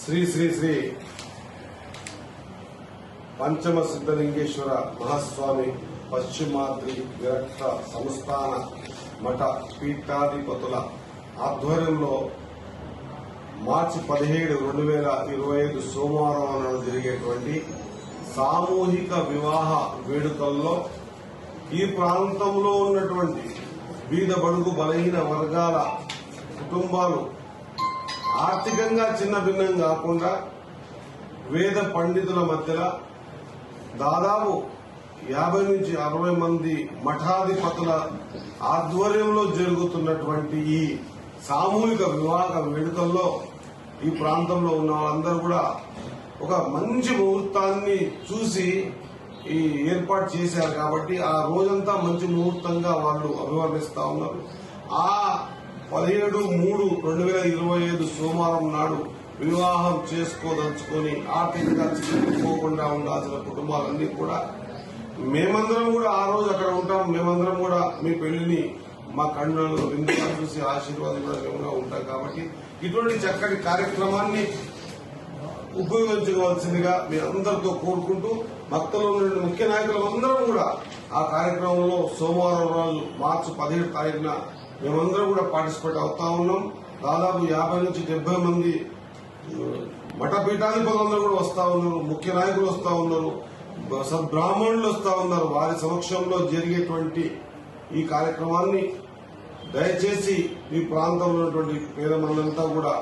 శ్రీ శ్రీ శ్రీ పంచమ సిద్ధలింగేశ్వర మహాస్వామి పశ్చిమాద్రి విరక్త సంస్థాన మఠ పీఠాధిపతుల ఆధ్వర్యంలో మార్చి పదిహేడు రెండు వేల ఇరవై ఐదు సోమవారం నాడు జరిగేటువంటి సామూహిక వివాహ వేడుకల్లో ఈ ప్రాంతంలో ఉన్నటువంటి బీద బడుగు బలహీన వర్గాల కుటుంబాలు ఆర్థికంగా చిన్న భిన్నం కాకుండా వేద పండితుల మధ్యలో దాదాపు యాభై నుంచి అరవై మంది మఠాధిపతుల ఆధ్వర్యంలో జరుగుతున్నటువంటి ఈ సామూహిక వివాహ వేడుకల్లో ఈ ప్రాంతంలో ఉన్న వాళ్ళందరూ కూడా ఒక మంచి ముహూర్తాన్ని చూసి ఈ ఏర్పాటు చేశారు కాబట్టి ఆ రోజంతా మంచి ముహూర్తంగా వాళ్ళు అభివర్ణిస్తా ఉన్నారు. ఆ పదిహేడు మూడు రెండు వేల ఇరవై ఐదు సోమవారం నాడు వివాహం చేసుకోదలుచుకొని ఆర్థికంగా చిక్కుకోకుండా ఉండాల్సిన కుటుంబాలన్నీ కూడా మేమందరం కూడా ఆ రోజు అక్కడ ఉంటాం. మేమందరం కూడా మీ పెళ్ళిని మా కన్నులను విందుగా చూసి ఆశీర్వాదం కూడా మేము ఉంటాం కాబట్టి ఇటువంటి చక్కటి కార్యక్రమాన్ని ఉపయోగించుకోవాల్సిందిగా మీ అందరితో కోరుకుంటూ భక్తులు ఉన్న ముఖ్య నాయకులందరం కూడా ఆ కార్యక్రమంలో సోమవారం రోజు మార్చి పదిహేడు తారీఖున మేమందరం కూడా పార్టిసిపేట్ అవుతా ఉన్నాం. దాదాపు యాభై నుంచి డెబ్బై మంది మఠ పీఠాధిపతులందరూ కూడా వస్తా ఉన్నారు. ముఖ్య నాయకులు వస్తా ఉన్నారు. సద్బ్రాహ్మణులు వస్తా ఉన్నారు. వారి సమక్షంలో జరిగేటువంటి ఈ కార్యక్రమాన్ని దయచేసి ఈ ప్రాంతంలో ఉన్నటువంటి పేద మందంతా కూడా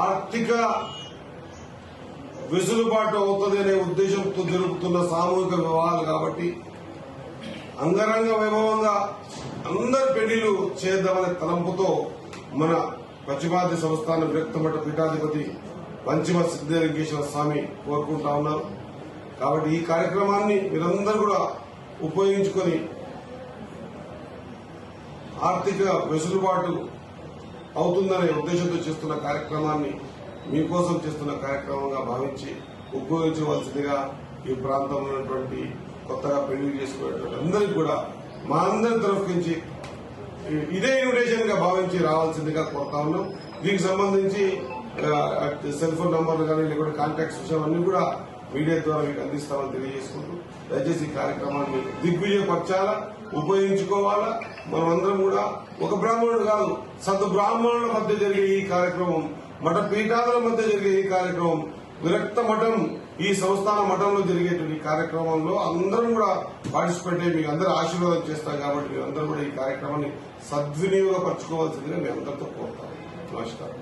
ఆర్థిక వెసులుబాటు అవుతుంది అనే ఉద్దేశంతో జరుగుతున్న సామూహిక వివాహాలు కాబట్టి అంగరంగ వైభవంగా అందరి పెళ్ళిలు చేద్దామనే తలంపుతో మన పశ్చిమాది సంస్థానం వ్యక్తమఠ పీఠాధిపతి పంచమ సిద్ధలింగేశ్వర స్వామి కోరుకుంటా ఉన్నారు. కాబట్టి ఈ కార్యక్రమాన్ని మీరందరూ కూడా ఉపయోగించుకొని ఆర్థిక వెసులుబాటు అవుతుందనే ఉద్దేశంతో చేస్తున్న కార్యక్రమాన్ని మీకోసం చేస్తున్న కార్యక్రమంగా భావించి ఉపయోగించవలసిందిగా ఈ ప్రాంతంలో ఉన్నటువంటి కొత్తగా పెళ్ళి చేసుకునేటువంటి అందరికి కూడా మా అందరి తరఫు నుంచి ఇదే ఇన్విటేషన్గా భావించి రావాల్సిందిగా కోరుతా ఉన్నాం. దీనికి సంబంధించి సెల్ ఫోన్ నంబర్లు కానీ లేకుంటే కాంటాక్ట్స్ విషయాలన్నీ కూడా మీడియా ద్వారా మీకు అందిస్తామని తెలియజేసుకుంటూ దయచేసి ఈ కార్యక్రమాన్ని దిగ్విజయపరచాలా ఉపయోగించుకోవాలా? మనమందరం కూడా ఒక బ్రాహ్మణుడు కాదు సద్ బ్రాహ్మణుల మధ్య జరిగే ఈ కార్యక్రమం మఠ పీఠాదుల మధ్య జరిగే ఈ కార్యక్రమం విరక్త మఠం ఈ సంస్థాన మఠంలో జరిగేటువంటి ఈ కార్యక్రమంలో అందరం కూడా పార్టిసిపేట్ అయ్యి మీకు అందరూ ఆశీర్వాదం చేస్తాం కాబట్టి మీరు అందరూ కూడా ఈ కార్యక్రమాన్ని సద్వినియోగపరచుకోవాల్సిందిగా మేము అందరితో కోరుతాం. నమస్కారం.